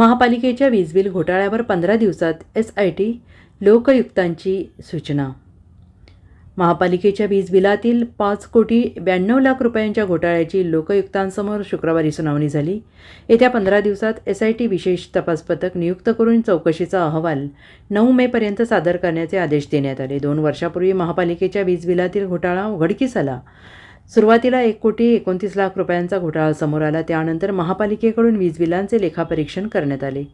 महापालिकेच्या वीज बिल घोटाळ्यावर पंधरा दिवसात एस आय टी लोकयुक्तांची सूचना. महापालिकेच्या वीज बिलातील पाच कोटी ब्याण्णव लाख रुपयांच्या घोटाळ्याची लोकयुक्तांसमोर शुक्रवारी सुनावणी झाली. येत्या पंधरा दिवसात एस आय टी विशेष तपास पथक नियुक्त करून चौकशीचा अहवाल नऊ मेपर्यंत सादर करण्याचे आदेश देण्यात आले. दोन वर्षापूर्वी महापालिकेच्या वीज बिलातील घोटाळा उघडकीस आला. सुरुवातीला एक कोटी एकोणतीस लाख रुपयांचा घोटाळा समोर आला. त्यानंतर महापालिकेकडून वीज बिलांचे लेखापरीक्षण करण्यात आले.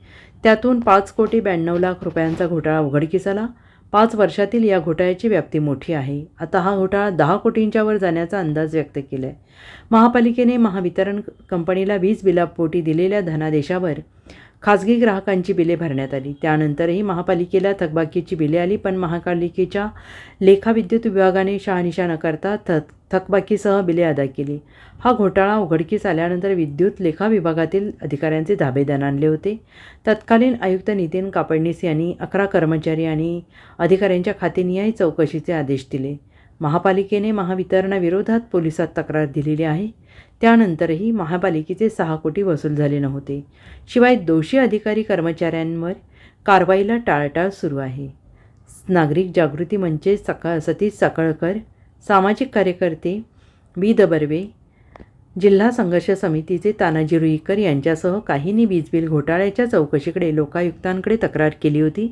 त्यातून पाच कोटी ब्याण्णव लाख रुपयांचा घोटाळा उघडकीस आला. पाच वर्षातील या घोटाळ्याची व्याप्ती मोठी आहे. आता हा घोटाळा दहा कोटींच्या वर जाण्याचा अंदाज व्यक्त केला आहे महापालिकेने महावितरण कंपनीला वीज बिलापोटी दिलेल्या धनादेशावर खाजगी ग्राहकांची बिले भरण्यात आली. त्यानंतरही महापालिकेला थकबाकीची बिले आली पण महापालिकेच्या लेखा विद्युत विभागाने शहानिशा न करता थक थकबाकीसह बिले अदा केली. हा घोटाळा उघडकीस आल्यानंतर विद्युत लेखा विभागातील अधिकाऱ्यांचे धाबेदान आणले होते. तत्कालीन आयुक्त नितीन कापडणीस यांनी अकरा कर्मचारी आणि अधिकाऱ्यांच्या खातेनिहाय चौकशीचे आदेश दिले. महापालिकेने महावितरणाविरोधात पोलिसात तक्रार दिलेली आहे. त्यानंतरही महापालिकेचे सहा कोटी वसूल झाले नव्हते. शिवाय दोषी अधिकारी कर्मचाऱ्यांवर कारवाईला टाळटाळ सुरू आहे. नागरिक जागृती मंचे सका सतीश साकळकर सामाजिक कार्यकर्ते बी. बर्वे जिल्हा संघर्ष समितीचे तानाजी रुईकर यांच्यासह काहींनी वीज बिल घोटाळ्याच्या चौकशीकडे लोकायुक्तांकडे तक्रार केली होती.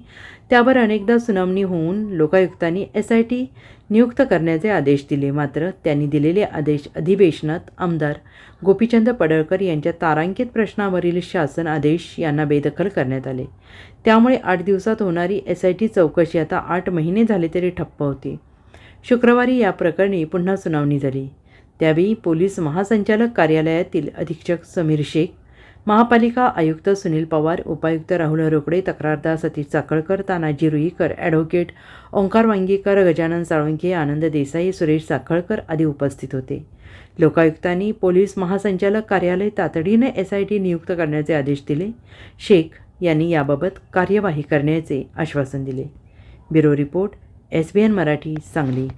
त्यावर अनेकदा सुनावणी होऊन लोकायुक्तांनी एस आय टी नियुक्त करण्याचे आदेश दिले. मात्र त्यांनी दिलेले आदेश अधिवेशनात आमदार गोपीचंद पडळकर यांच्या तारांकित प्रश्नावरील शासन आदेश यांना बेदखल करण्यात आले. त्यामुळे आठ दिवसात होणारी एस आय टी चौकशी आता आठ महिने झाले तरी ठप्प होती. शुक्रवारी या प्रकरणी पुन्हा सुनावणी झाली. त्यावेळी पोलीस महासंचालक कार्यालयातील अधीक्षक समीर शेख महापालिका आयुक्त सुनील पवार उपायुक्त राहुल रोकडे तक्रारदार सतीश चाकळकर तानाजी रुईकर ॲडव्होकेट ओंकार वांगीकर गजानन साळुंखे आनंद देसाई सुरेश साखळकर आदी उपस्थित होते. लोकायुक्तांनी पोलीस महासंचालक कार्यालय तातडीने एस आय टी नियुक्त करण्याचे आदेश दिले. शेख यांनी याबाबत कार्यवाही करण्याचे आश्वासन दिले. Bureau report S B N Marathi Sangli.